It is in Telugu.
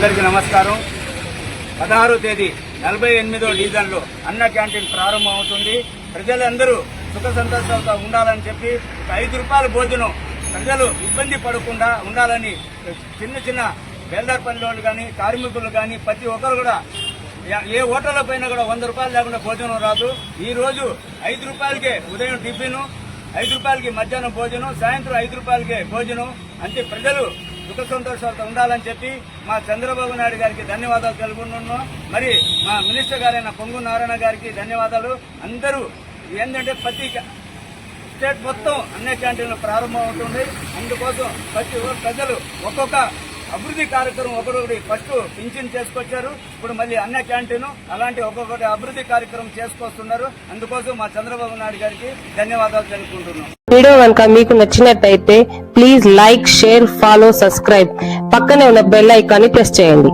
అందరికీ నమస్కారం. పదహారో తేదీ నలభై ఎనిమిదో డివిజన్లో అన్న క్యాంటీన్ ప్రారంభం అవుతుంది. ప్రజలందరూ సుఖ సంతోషాలతో ఉండాలని చెప్పి ఐదు రూపాయల భోజనం ప్రజలు ఇబ్బంది పడకుండా ఉండాలని చిన్న చిన్న బేల్దార్ పల్లి వాళ్ళు కానీ కార్మికులు కానీ ప్రతి ఒక్కరు కూడా ఏ- హోటల్లో పైన కూడా వంద రూపాయలు లేకుండా భోజనం రాదు. ఈ రోజు ఐదు రూపాయలకే ఉదయం టిఫిన్ ఐదు రూపాయలకి మధ్యాహ్నం భోజనం సాయంత్రం ఐదు రూపాయలకే భోజనం. అంటే ప్రజలు సుఖ సంతోషాలతో ఉండాలని చెప్పి మా చంద్రబాబు నాయుడు గారికి ధన్యవాదాలు తెలుపుకుంటున్నాం మరి మా మినిస్టర్ గారైన పొంగు నారాయణ గారికి ధన్యవాదాలు. అందరూ ఏంటంటే ప్రతి స్టేట్ మొత్తం అన్ని క్యాంటీన్లు ప్రారంభం అవుతుంది. అందుకోసం ప్రతి ప్రజలు ఒక్కొక్క అభివృద్ధి కార్యక్రమం ఒకరొకటి ఫస్ట్ పింఛన్ చేసుకొచ్చారు. ఇప్పుడు మళ్ళీ అన్న క్యాంటీన్ అలాంటి ఒక్కొక్కటి అభివృద్ధి కార్యక్రమం చేసుకొస్తున్నారు. అందుకోసం మా చంద్రబాబు నాయుడు గారికి ధన్యవాదాలు తెలుపుకుంటున్నాం. వీడియో కనుక మీకు నచ్చినట్టయితే please like share follow subscribe. పక్కనే ఉన్న బెల్ ఐకాన్ని ప్రెస్ చేయండి.